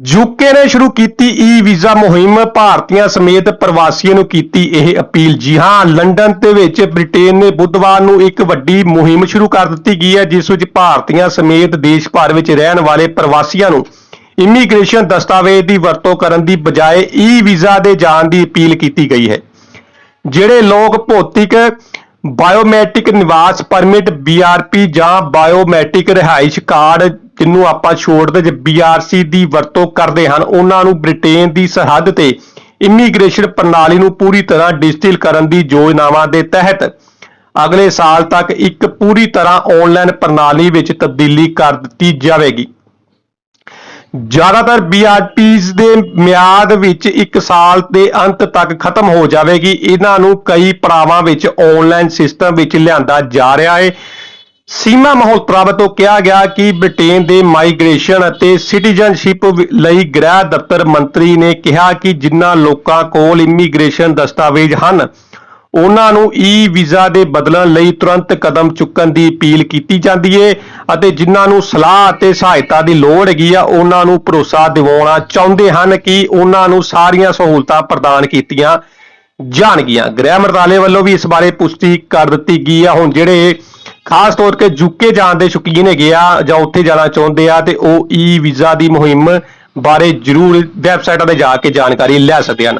UK ਨੇ ਸ਼ੁਰੂ ਕੀਤੀ ਈ ਵੀਜ਼ਾ ਮੁਹਿੰਮ, ਭਾਰਤੀਆਂ ਸਮੇਤ ਪ੍ਰਵਾਸੀਆਂ ਨੂੰ ਕੀਤੀ ਇਹ ਅਪੀਲ। ਜੀ ਹਾਂ, ਲੰਡਨ ਦੇ ਵਿੱਚ ਬ੍ਰਿਟੇਨ ਨੇ ਬੁੱਧਵਾਰ ਨੂੰ ਇੱਕ ਵੱਡੀ ਮੁਹਿੰਮ ਸ਼ੁਰੂ ਕਰ ਦਿੱਤੀ ਗਈ ਹੈ, ਜਿਸ ਵਿੱਚ ਭਾਰਤੀਆਂ ਸਮੇਤ ਦੇਸ਼ ਭਰ ਵਿੱਚ ਰਹਿਣ ਵਾਲੇ ਪ੍ਰਵਾਸੀਆਂ ਨੂੰ ਇਮੀਗ੍ਰੇਸ਼ਨ ਦਸਤਾਵੇਜ਼ ਦੀ ਵਰਤੋਂ ਕਰਨ ਦੀ ਬਜਾਏ ਈ ਵੀਜ਼ਾ ਦੇ ਜਾਣ ਦੀ ਅਪੀਲ ਕੀਤੀ ਗਈ ਹੈ। ਜਿਹੜੇ ਲੋਕ ਭੌਤਿਕ ਬਾਇਓਮੈਟ੍ਰਿਕ ਨਿਵਾਸ ਪਰਮਿਟ BRP ਜਾਂ ਬਾਇਓਮੈਟ੍ਰਿਕ ਰਿਹਾਇਸ਼ ਕਾਰਡ ਜਿਹਨੂੰ ਆਪਾਂ ਸ਼ੋਰਟ ਦੇ BRC ਦੀ ਵਰਤੋਂ ਕਰਦੇ ਹਨ, ਉਹਨਾਂ ਨੂੰ ਬ੍ਰਿਟੇਨ ਦੀ ਸਰਹੱਦ ਤੇ ਇਮੀਗ੍ਰੇਸ਼ਨ ਪ੍ਰਣਾਲੀ ਨੂੰ ਪੂਰੀ ਤਰ੍ਹਾਂ ਡਿਜੀਟਲ ਕਰਨ ਦੀ ਯੋਜਨਾਵਾਂ ਦੇ ਤਹਿਤ ਅਗਲੇ ਸਾਲ ਤੱਕ ਇੱਕ ਪੂਰੀ ਤਰ੍ਹਾਂ ਆਨਲਾਈਨ ਪ੍ਰਣਾਲੀ ਵਿੱਚ ਤਬਦੀਲੀ ਕਰ ਦਿੱਤੀ ਜਾਵੇਗੀ। ਜ਼ਿਆਦਾਤਰ BRPs ਦੇ ਮਿਆਦ ਵਿੱਚ 1 ਸਾਲ ਦੇ ਅੰਤ ਤੱਕ ਖਤਮ ਹੋ ਜਾਵੇਗੀ। ਇਹਨਾਂ ਨੂੰ ਕਈ ਪੜਾਵਾਂ ਵਿੱਚ ਆਨਲਾਈਨ ਸਿਸਟਮ ਵਿੱਚ ਲਿਆਂਦਾ ਜਾ ਰਿਹਾ ਹੈ ਸੀਮਾ ਮਹੋਤਰਾ ਤੋਂ ਕਿਹਾ ਗਿਆ ਕਿ ਬ੍ਰਿਟੇਨ ਦੇ ਮਾਈਗ੍ਰੇਸ਼ਨ ਅਤੇ ਸਿਟੀਜ਼ਨਸ਼ਿਪ ਲਈ ਗ੍ਰਹਿ ਦਫ਼ਤਰ ਮੰਤਰੀ ਨੇ ਕਿਹਾ ਕਿ ਜਿਨ੍ਹਾਂ ਲੋਕਾਂ ਕੋਲ ਇਮੀਗ੍ਰੇਸ਼ਨ ਦਸਤਾਵੇਜ਼ ਹਨ ਉਹਨਾਂ ਨੂੰ ਈ ਵੀਜ਼ਾ ਦੇ ਬਦਲਣ ਲਈ ਤੁਰੰਤ ਕਦਮ ਚੁੱਕਣ ਦੀ ਅਪੀਲ ਕੀਤੀ ਜਾਂਦੀ ਹੈ ਅਤੇ ਜਿਨ੍ਹਾਂ ਨੂੰ ਸਲਾਹ ਅਤੇ ਸਹਾਇਤਾ ਦੀ ਲੋੜ ਹੈਗੀ ਆ, ਉਹਨਾਂ ਨੂੰ ਭਰੋਸਾ ਦਿਵਾਉਣਾ ਚਾਹੁੰਦੇ ਹਨ ਕਿ ਉਹਨਾਂ ਨੂੰ ਸਾਰੀਆਂ ਸਹੂਲਤਾਂ ਪ੍ਰਦਾਨ ਕੀਤੀਆਂ ਜਾਣਗੀਆਂ। ਗ੍ਰਹਿ ਮੰਤਰਾਲੇ ਵੱਲੋਂ ਵੀ ਇਸ ਬਾਰੇ ਪੁਸ਼ਟੀ ਕਰ ਦਿੱਤੀ ਗਈ ਆ। ਹੁਣ ਜਿਹੜੇ ਖਾਸ ਤੌਰ ਤੇ ਯੂਕੇ ਜਾਣ ਦੇ ਸ਼ੌਕੀਨ ਹੈਗੇ ਆ ਜਾਂ ਉੱਥੇ ਜਾਣਾ ਚਾਹੁੰਦੇ ਆ ਤੇ ਉਹ ਈ ਵੀਜ਼ਾ ਦੀ ਮੁਹਿੰਮ ਬਾਰੇ ਜ਼ਰੂਰ ਵੈਬਸਾਈਟਾਂ ਤੇ ਜਾ ਕੇ ਜਾਣਕਾਰੀ ਲੈ ਸਕਦੇ ਹਨ।